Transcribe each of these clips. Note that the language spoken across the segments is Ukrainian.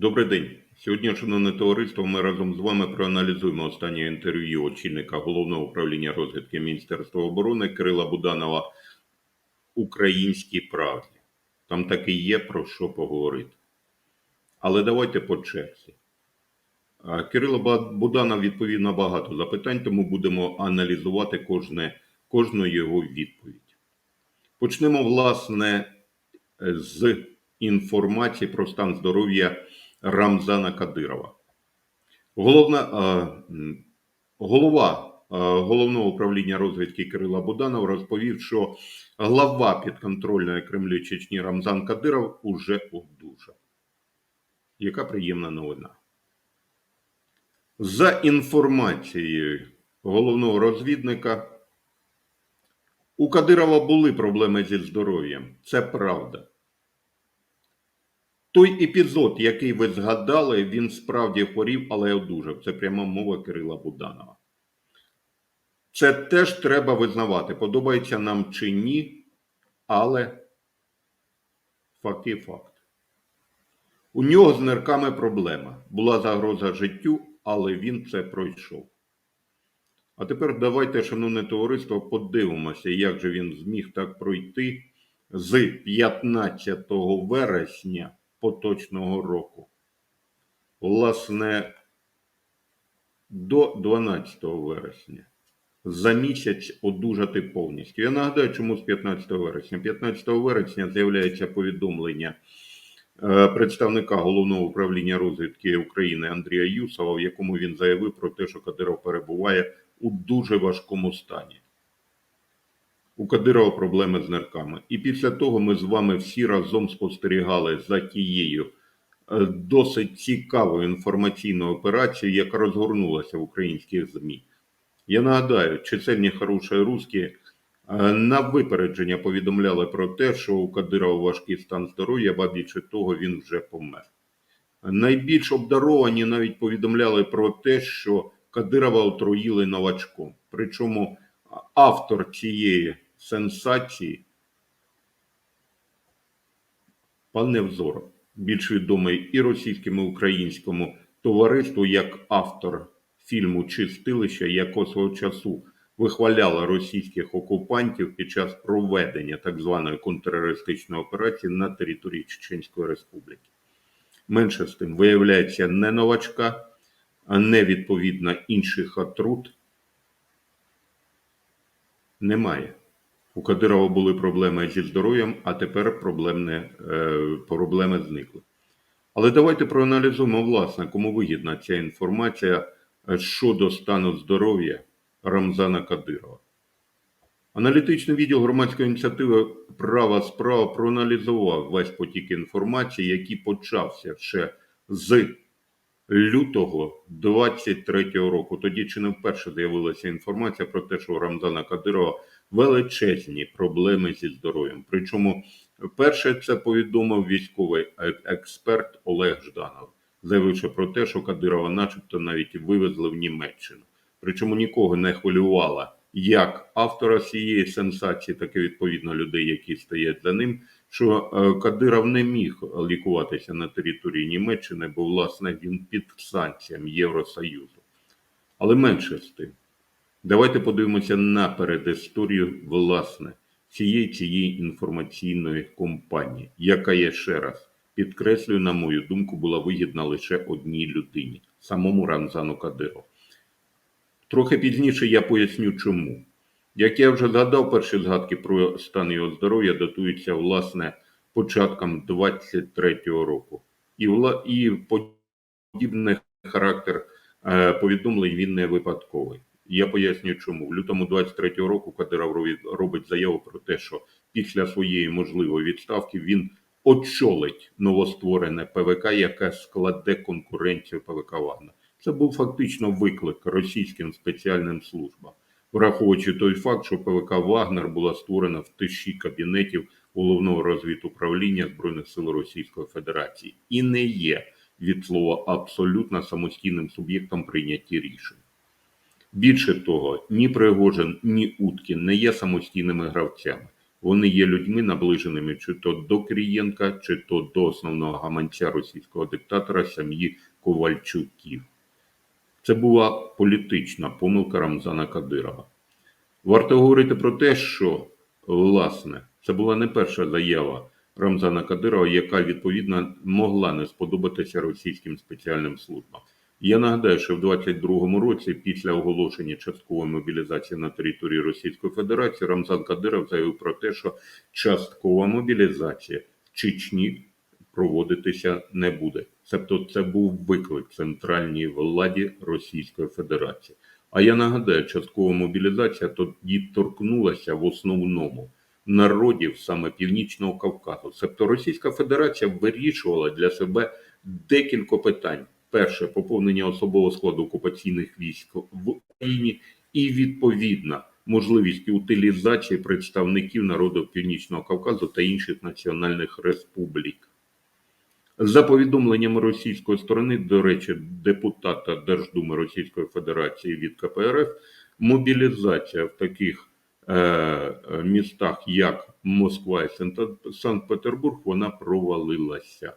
Добрий день. Сьогодні, шановне товариство, ми разом з вами проаналізуємо останнє інтерв'ю очільника головного управління розвідки Міністерства оборони Кирила Буданова Українській правді. Там таки є про що поговорити. Але давайте по черзі. Кирило Буданов відповів на багато запитань, тому будемо аналізувати кожне, кожну його відповідь. Почнемо, власне, з інформації про стан здоров'я Рамзана Кадирова. Головна, е, голова е, головного управління розвідки Кирила Буданов розповів, що глава підконтрольної Кремлю Чечні Рамзан Кадиров уже одужав. Яка приємна новина. За інформацією головного розвідника, у Кадирова були проблеми зі здоров'ям. Це правда. Той епізод, який ви згадали, він справді хворів, але одужав. Це пряма мова Кирила Буданова. Це теж треба визнавати, подобається нам чи ні, але факт є факт. У нього з нирками проблема. Була загроза життю, але він це пройшов. А тепер давайте, шановне товариство, подивимося, як же він зміг так пройти з 15 вересня поточного року. Власне, до 12 вересня. За місяць одужати повністю. Я нагадаю, чому з 15 вересня. 15 вересня з'являється повідомлення е, представника головного управління розвідки України Андрія Юсова, в якому він заявив про те, що Кадиров перебуває у дуже важкому стані. У Кадирова проблеми з нирками. І після того ми з вами всі разом спостерігали за тією е, досить цікавою інформаційною операцією, яка розгорнулася в українських ЗМІ. Я нагадаю, чисельні хороші русські е, на випередження повідомляли про те, що у Кадирова важкий стан здоров'я, ба більше того, він вже помер. Найбільш обдаровані навіть повідомляли про те, що Кадирова отруїли новачком. Причому автор цієї сенсації пан Невзоров, більш відомий і російському, і українському товариству як автор фільму Чистилище, якого свого часу вихваляла російських окупантів під час проведення так званої контртерористичної операції на території Чеченської Республіки. Менше з тим, виявляється, не новачка, а не відповідно інших отрут немає. У Кадирова були проблеми зі здоров'ям, а тепер проблем е, проблеми зникли. Але давайте проаналізуємо, власне, кому вигідна ця інформація е, щодо стану здоров'я Рамзана Кадирова. Аналітичний відділ громадської ініціативи Права справа проаналізував весь потік інформації, який почався ще з лютого 23-го року. Тоді чи не вперше з'явилася інформація про те, що у Рамзана Кадирова величезні проблеми зі здоров'ям. Причому перше це повідомив військовий е- експерт Олег Жданов, заявивши про те, що Кадирова, начебто, навіть вивезли в Німеччину. Причому нікого не хвилювала як автора цієї сенсації, так і відповідно людей, які стоять за ним. Що е, Кадиров не міг лікуватися на території Німеччини, бо власне він під санкціями Євросоюзу. Але менше з тим. Давайте подивимося на передісторію власне цієї цієї інформаційної компанії, яка я ще раз підкреслюю, на мою думку, була вигідна лише одній людині самому Рамзану Кадирову. Трохи пізніше я поясню, чому. Як я вже згадав, перші згадки про стан його здоров'я датуються власне початком 23-го року, і вла і подібний характер е, повідомлень він не випадковий. Я поясню, чому в лютому 23-го року Кадиров робить- заяву про те, що після своєї можливої відставки він очолить новостворене ПВК, яке складе конкуренцію ПВК Вагнер. Це був фактично виклик російським спеціальним службам, враховуючи той факт, що ПВК Вагнер була створена в тиші кабінетів головного розвідуправління Збройних сил Російської Федерації і не є від слова абсолютно самостійним суб'єктом прийняття рішень. Більше того, ні Пригожин, ні Уткін не є самостійними гравцями. Вони є людьми, наближеними чи то до Крієнка, чи то до основного гаманця російського диктатора сім'ї Ковальчуків. Це була політична помилка Рамзана Кадирова. Варто говорити про те, що, власне, це була не перша заява Рамзана Кадирова, яка відповідно могла не сподобатися російським спеціальним службам. Я нагадаю, що в 22-му році, після оголошення часткової мобілізації на території Російської Федерації, Рамзан Кадиров заявив про те, що часткова мобілізація в Чечні проводитися не буде. Тобто це був виклик центральній владі Російської Федерації. А я нагадаю, часткова мобілізація тоді торкнулася в основному народів саме Північного Кавказу. Тобто Російська Федерація вирішувала для себе декілька питань. Перше поповнення особового складу окупаційних військ в Україні, і відповідна можливість утилізації представників народу Північного Кавказу та інших національних республік. За повідомленнями російської сторони, до речі, депутата Держдуми Російської Федерації від КПРФ, мобілізація в таких е, містах, як Москва і Санкт-Петербург, вона провалилася.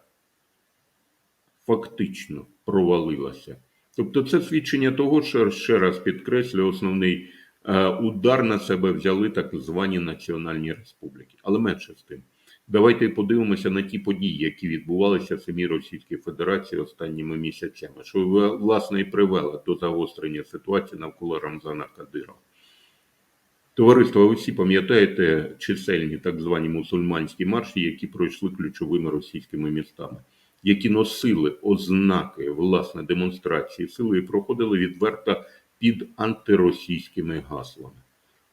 Фактично провалилася. Тобто, це свідчення того, що ще раз підкреслюю, основний е, удар на себе взяли так звані національні республіки. Але менше з тим. Давайте подивимося на ті події, які відбувалися в самій Російській Федерації останніми місяцями, що власне і привело до загострення ситуації навколо Рамзана Кадирова. Товариство, ви всі пам'ятаєте чисельні так звані мусульманські марші, які пройшли ключовими російськими містами, які носили ознаки власне демонстрації сили і проходили відверто під антиросійськими гаслами.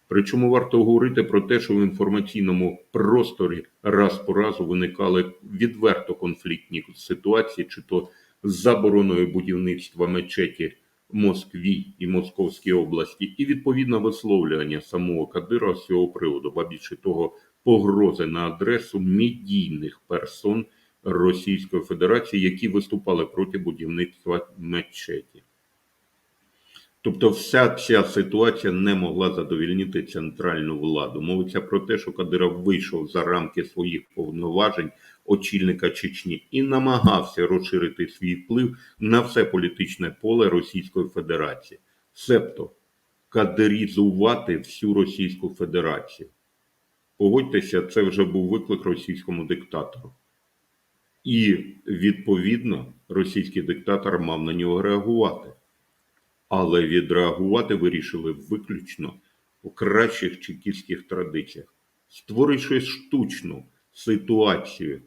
Причому варто говорити про те, що в інформаційному просторі раз по разу виникали відверто конфліктні ситуації, чи то з забороною будівництва мечеті Москві і Московській області, і відповідно висловлювання самого Кадирова з цього приводу, ба більше того, погрози на адресу медійних персон Російської Федерації, які виступали проти будівництва мечеті. Тобто вся ця ситуація не могла задовільнити центральну владу. Мовиться про те, що Кадиров вийшов за рамки своїх повноважень очільника Чечні і намагався розширити свій вплив на все політичне поле Російської Федерації, себто кадирізувати всю Російську Федерацію. Погодьтеся, це вже був виклик російському диктатору. І відповідно російський диктатор мав на нього реагувати але відреагувати вирішили виключно у кращих чекістських традиціях, створивши штучну ситуацію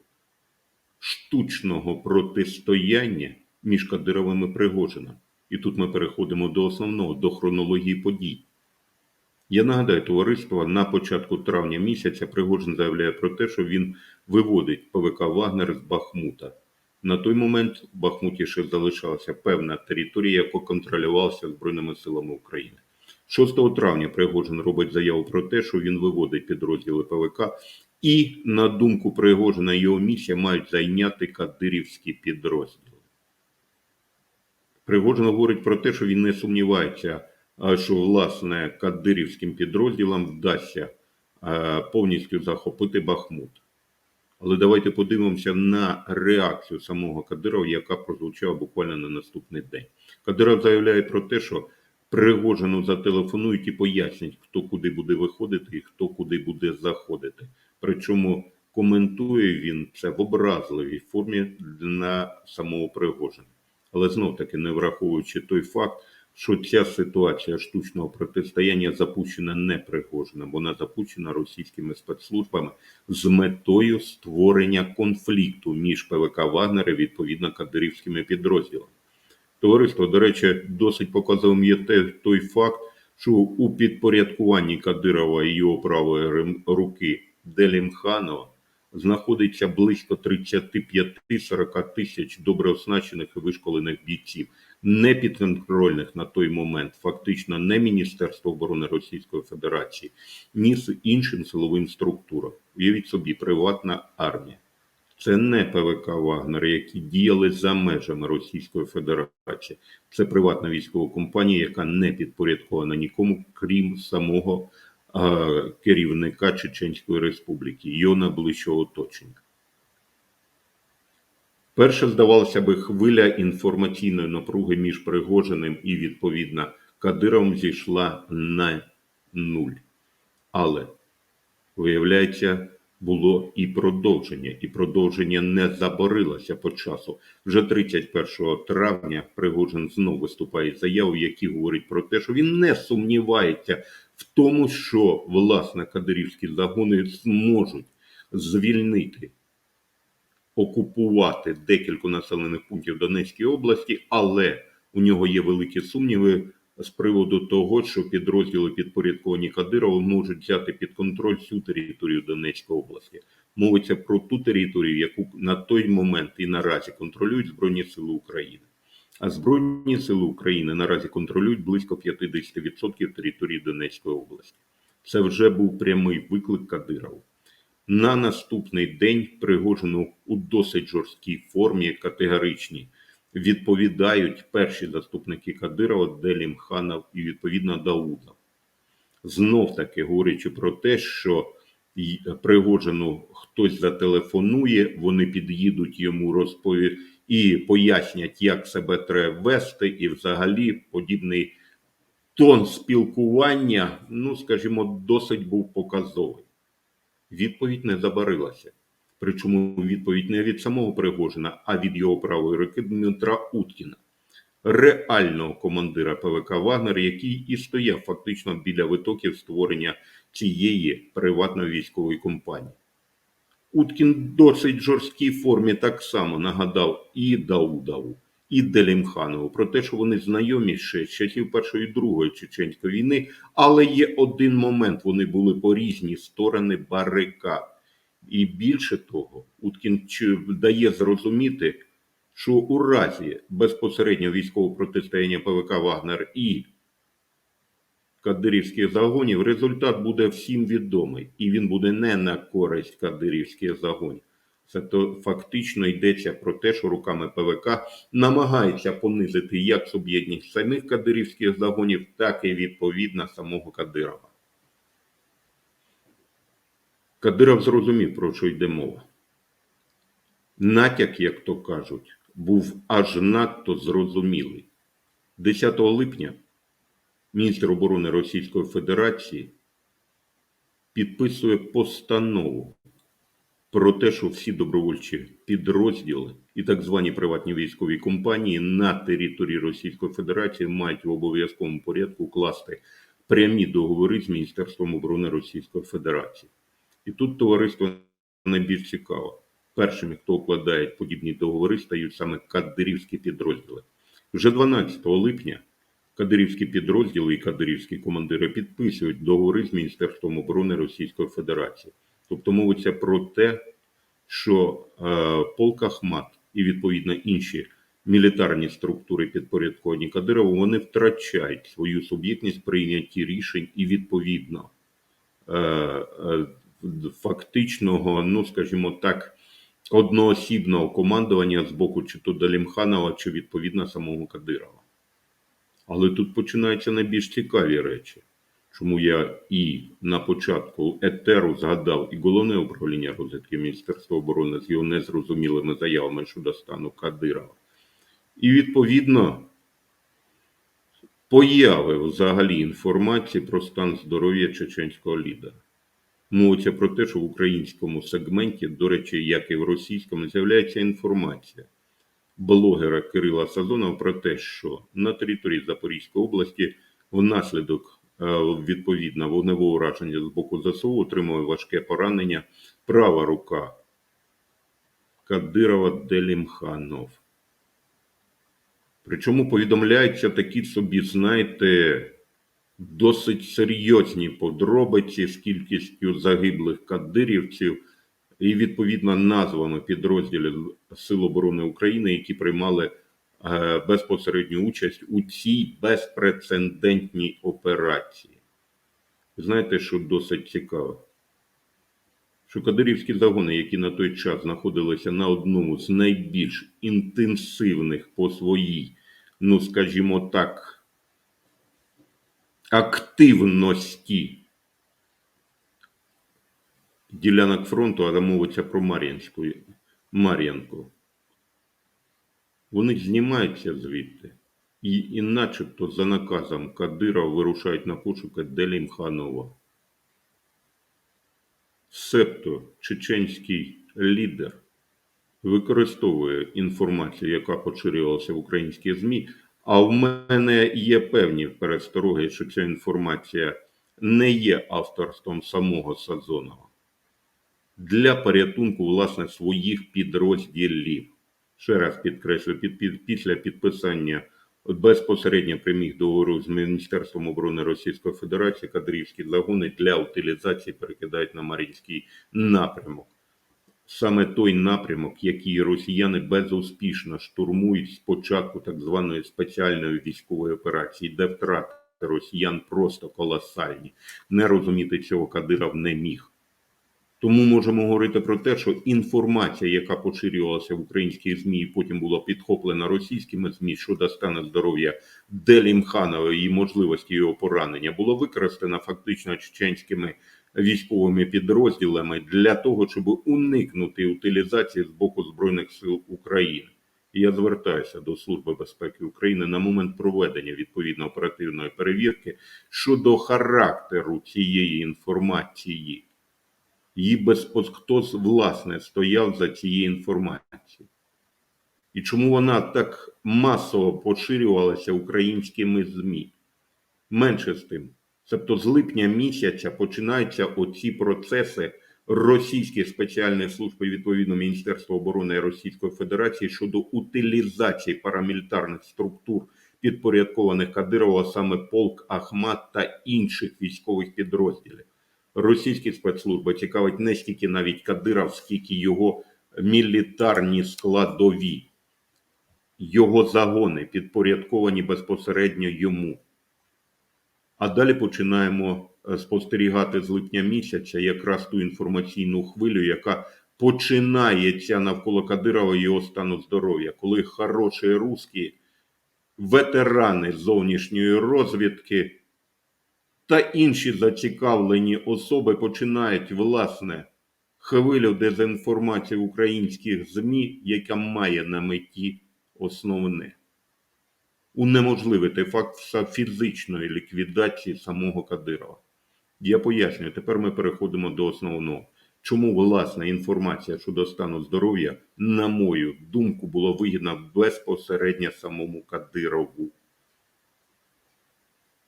штучного протистояння між Кадировим і Пригожином. І тут ми переходимо до основного, до хронології подій. Я нагадаю, товариство на початку травня місяця Пригожин заявляє про те, що він виводить ПВК Вагнер з Бахмута. На той момент в Бахмуті ще залишалася певна територія, яка контролювалася Збройними силами України. 6 травня Пригожин робить заяву про те, що він виводить підрозділи ПВК, і, на думку Пригожина, його місія мають зайняти кадирівські підрозділи. Пригожин говорить про те, що він не сумнівається, що власне кадирівським підрозділам вдасться повністю захопити Бахмут. Але давайте подивимося на реакцію самого Кадирова, яка прозвучала буквально на наступний день. Кадиров заявляє про те, що Пригожину зателефонують і пояснять, хто куди буде виходити і хто куди буде заходити. Причому коментує він це в образливій формі на самого Пригожина. Але знов таки не враховуючи той факт, що ця ситуація штучного протистояння запущена не Пригожиним, вона запущена російськими спецслужбами з метою створення конфлікту між ПВК Вагнер і відповідно кадирівськими підрозділами. Товариство, до речі, досить показовим є той факт, що у підпорядкуванні Кадирова і його правої руки Делімханова знаходиться близько 35-40 тисяч добре оснащених і вишколених бійців, не підконтрольних на той момент, фактично не Міністерство оборони Російської Федерації, ні з іншим силовим структурам. Уявіть собі, приватна армія. Це не ПВК Вагнер, які діяли за межами Російської Федерації. Це приватна військова компанія, яка не підпорядкована нікому, крім самого керівника Чеченської Республіки, його найближчого оточення. Перше, здавалося би, хвиля інформаційної напруги між Пригожиним і, відповідно, Кадиром зійшла на нуль. Але, виявляється, було і продовження, і продовження не заборилося по часу. Вже 31 травня Пригожин знову виступає з заявою, які говорить про те, що він не сумнівається в тому, що власне кадирівські загони зможуть звільнити окупувати декілька населених пунктів Донецької області, але у нього є великі сумніви з приводу того, що підрозділи підпорядковані Кадирову можуть взяти під контроль всю територію Донецької області. Мовиться про ту територію, яку на той момент і наразі контролюють Збройні Сили України. А Збройні Сили України наразі контролюють близько 50% території Донецької області. Це вже був прямий виклик Кадирову. На наступний день Пригожину у досить жорсткій формі категоричній відповідають перші заступники Кадирова Делімханов і відповідно Даудов. Знов таки говорячи про те, що Пригожину хтось зателефонує, вони під'їдуть йому розпові і пояснять, як себе треба вести, і взагалі подібний тон спілкування, ну скажімо, досить був показовий. Відповідь не забарилася. Причому відповідь не від самого Пригожина, а від його правої руки Дмитра Уткіна, реального командира ПВК Вагнер, який і стояв фактично біля витоків створення цієї приватної військової компанії. Уткін досить жорсткій формі так само нагадав і Даудову, і Делімханову про те, що вони знайомі ще з часів Першої і Другої Чеченської війни, але є один момент: вони були по різні сторони барикад. І більше того, Уткін дає зрозуміти, що у разі безпосереднього військового протистояння ПВК Вагнер і кадирівських загонів, результат буде всім відомий, і він буде не на користь кадирівських загонів. Це то фактично йдеться про те, що руками ПВК намагається понизити як суб'єдність самих кадирівських загонів, так і відповідно самого Кадирова. Кадиров зрозумів, про що йде мова. Натяк, як то кажуть, був аж надто зрозумілий. 10 липня міністр оборони Російської Федерації підписує постанову про те, що всі добровольчі підрозділи і так звані приватні військові компанії на території Російської Федерації мають в обов'язковому порядку укласти прямі договори з Міністерством оборони Російської Федерації. І тут товариство найбільш цікаво. Першими, хто укладає подібні договори, стають саме кадирівські підрозділи. Вже 12 липня кадирівські підрозділи і кадирівські командири підписують договори з Міністерством оборони Російської Федерації. Тобто мовиться про те, що е, полк Ахмат і відповідно інші мілітарні структури підпорядковані Кадирову, вони втрачають свою суб'єктність прийнятті рішень і відповідно е, е, фактичного, ну скажімо так, одноосібного командування з боку чи то Далімханова, чи відповідно самого Кадирова. Але тут починаються найбільш цікаві речі. Чому я і на початку етеру згадав і головне управління розвідки Міністерства оборони з його незрозумілими заявами щодо стану Кадирова. І відповідно появи взагалі інформації про стан здоров'я чеченського лідера. Мовиться про те, що в українському сегменті, до речі, як і в російському, з'являється інформація блогера Кирила Сазонова про те, що на території Запорізької області внаслідок е, відповідно вогневого ураження з боку ЗСУ отримує важке поранення права рука Кадирова Делімханов. Причому повідомляються такі собі, знаєте, досить серйозні подробиці з кількістю загиблих кадирівців і відповідно назвами підрозділів Сил оборони України, які приймали е, безпосередню участь у цій безпрецедентній операції. Знаєте, що досить цікаво? Що кадирівські загони, які на той час знаходилися на одному з найбільш інтенсивних по своїй, ну скажімо так, активності ділянок фронту, а мовиться про Мар'їнську, Мар'їнку. Вони знімаються звідти і, і начебто за наказом Кадирова вирушають на пошуки Делімханова. Себто чеченський лідер використовує інформацію, яка поширювалася в українській ЗМІ, а в мене є певні перестороги, що ця інформація не є авторством самого Сазонова для порятунку власне своїх підрозділів. Ще раз підкреслю, під, під, після підписання безпосередньо прямих договорів з Міністерством оборони Російської Федерації кадрівські загони для утилізації перекидають на Мар'їнський напрямок. Саме той напрямок, який росіяни безуспішно штурмують з початку так званої спеціальної військової операції, де втрати росіян просто колосальні. Не розуміти цього Кадиров не міг. Тому можемо говорити про те, що інформація, яка поширювалася в українських ЗМІ, і потім була підхоплена російськими ЗМІ щодо стану здоров'я Делімханова і можливості його поранення, була використана фактично чеченськими військовими підрозділами для того, щоб уникнути утилізації з боку Збройних сил України. І я звертаюся до Служби безпеки України на момент проведення відповідно оперативної перевірки щодо характеру цієї інформації. Її безпос... хто власне стояв за цією інформацією. І чому вона так масово поширювалася українськими ЗМІ? Менше з тим. Тобто з липня місяця починаються оці процеси російських спеціальних служб і відповідно Міністерства оборони Російської Федерації щодо утилізації парамілітарних структур, підпорядкованих Кадирова, саме полк Ахмат та інших військових підрозділів. Російські спецслужби цікавить не стільки навіть Кадиров, скільки його мілітарні складові, його загони підпорядковані безпосередньо йому. А далі починаємо е, спостерігати з липня місяця якраз ту інформаційну хвилю, яка починається навколо Кадирова його стану здоров'я, коли хороші русські ветерани зовнішньої розвідки та інші зацікавлені особи починають власне хвилю дезінформації українських ЗМІ, яка має на меті основне унеможливити факт фізичної ліквідації самого Кадирова. Я пояснюю, тепер ми переходимо до основного. Чому власна інформація щодо стану здоров'я, на мою думку, була вигідна безпосередньо самому Кадирову?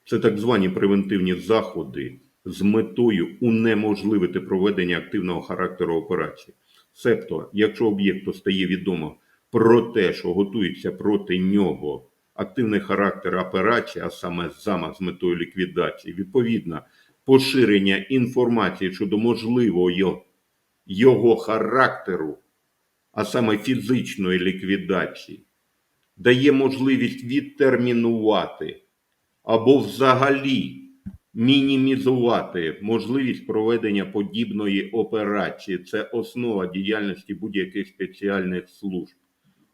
Це так звані превентивні заходи з метою унеможливити проведення активного характеру операції. Себто, якщо об'єкту стає відомо про те, що готується проти нього активний характер операції, а саме замах з метою ліквідації, відповідно, поширення інформації щодо можливого його, характеру, а саме фізичної ліквідації, дає можливість відтермінувати або взагалі мінімізувати можливість проведення подібної операції. Це основа діяльності будь-яких спеціальних служб.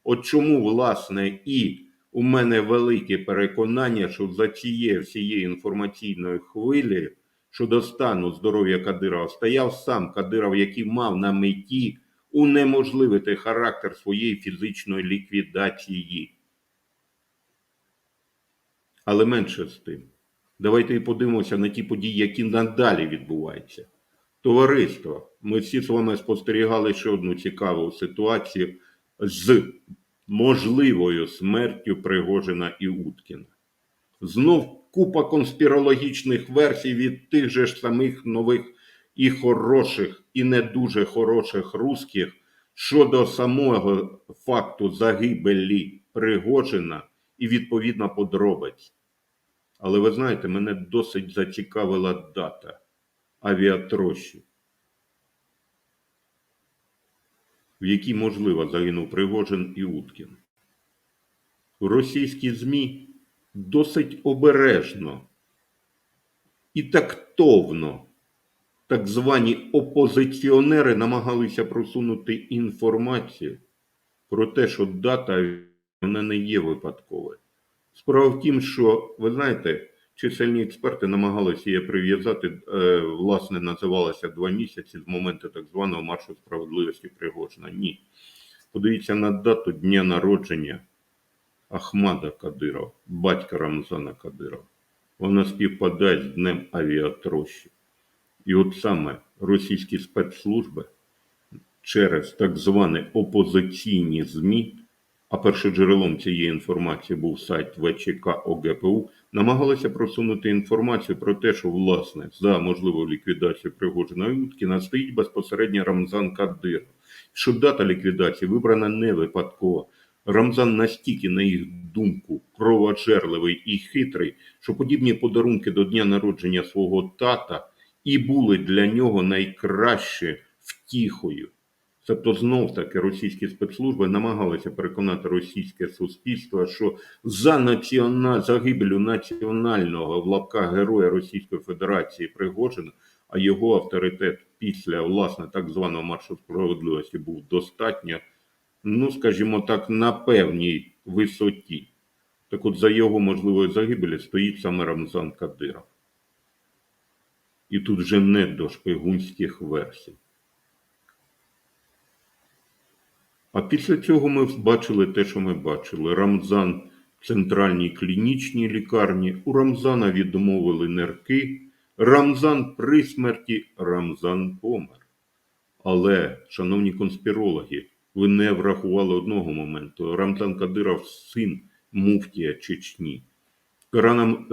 От чому, власне, і у мене велике переконання, що за цією всією інформаційною хвилі щодо стану здоров'я Кадирова стояв сам Кадиров, який мав на меті унеможливити характер своєї фізичної ліквідації. Але менше з тим. Давайте і подивимося на ті події, які надалі відбуваються. Товариство, ми всі з вами спостерігали ще одну цікаву ситуацію з можливою смертю Пригожина і Уткіна. Знов купа конспірологічних версій від тих же ж самих нових і хороших, і не дуже хороших русських щодо самого факту загибелі Пригожина і відповідно подробиць. Але ви знаєте, мене досить зацікавила дата авіатрощі, в якій, можливо, загинув Пригожин і Уткін. Російські ЗМІ досить обережно і тактовно так звані опозиціонери намагалися просунути інформацію про те, що дата вона не є випадковою. Справа в тім, що ви знаєте, Чисельні експерти намагалися її прив'язати, е, власне, називалося два місяці з моменту так званого маршу справедливості Пригожина. Ні. Подивіться на дату дня народження Ахмада Кадирова, батька Рамзана Кадирова. Вона співпадає з Днем авіатрощі. І от саме російські спецслужби через так звані опозиційні ЗМІ, а першоджерелом цієї інформації був сайт ВЧК ОГПУ, намагалися просунути інформацію про те, що власне за можливу ліквідацію Пригожиної Уткіна стоїть безпосередньо Рамзан Кадиров, що дата ліквідації вибрана не випадково. Рамзан настільки, на їх думку, кровожерливий і хитрий, що подібні подарунки до дня народження свого тата і були для нього найкраще втіхою. Тобто, знов таки російські спецслужби намагалися переконати російське суспільство, що за націона... загибелю національного в лапках героя Російської Федерації Пригожина, а його авторитет після власне так званого маршу справедливості був достатньо, ну скажімо так, на певній висоті. Так от за його можливою загибелі стоїть саме Рамзан Кадиров. І тут вже не до шпигунських версій. А після цього ми бачили те, що ми бачили. Рамзан в центральній клінічній лікарні. У Рамзана відмовили нирки. Рамзан при смерті, Рамзан помер. Але, шановні конспірологи, ви не врахували одного моменту. Рамзан Кадиров син муфтія Чечні. Кораном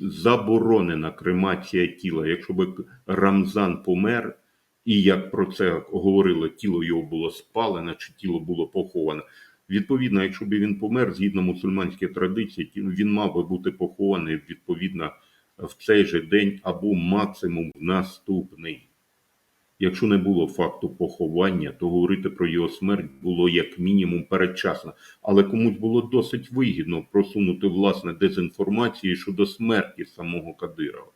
заборонена кремація тіла. Якщо б Рамзан помер, і як про це говорили, тіло його було спалене чи тіло було поховане. Відповідно, якщо б він помер, згідно мусульманської традиції, він мав би бути похований відповідно в цей же день або максимум в наступний. Якщо не було факту поховання, то говорити про його смерть було як мінімум передчасно. Але комусь було досить вигідно просунути власне дезінформацію щодо смерті самого Кадирова.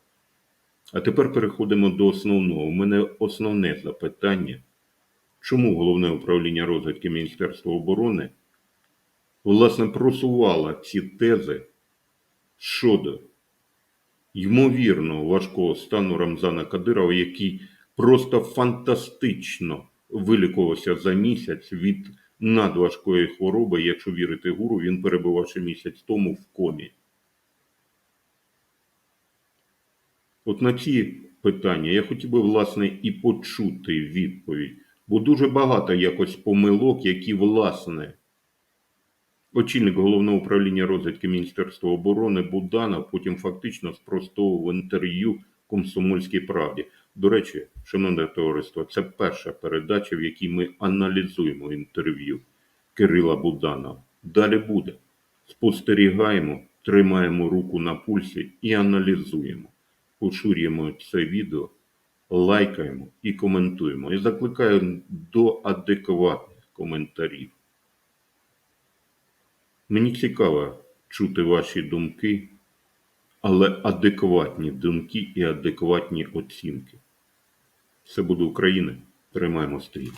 А тепер переходимо до основного. У мене основне запитання. Чому головне управління розвідки Міністерства оборони власне просувало ці тези щодо ймовірно важкого стану Рамзана Кадирова, який просто фантастично вилікувався за місяць від надважкої хвороби. Якщо вірити гуру, він перебував ще місяць тому в комі. От на ці питання я хотів би, власне, і почути відповідь, бо дуже багато якось помилок, які, власне, очільник головного управління розвідки Міністерства оборони Буданов потім фактично спростовував інтерв'ю Комсомольській правді. До речі, шановне товариство, це перша передача, в якій ми аналізуємо інтерв'ю Кирила Буданова. Далі буде. Спостерігаємо, тримаємо руку на пульсі і аналізуємо. Поширюємо це відео, лайкаємо і коментуємо. І закликаю до адекватних коментарів. Мені цікаво чути ваші думки, але адекватні думки і адекватні оцінки. Все буде Україна. Тримаємо стрій.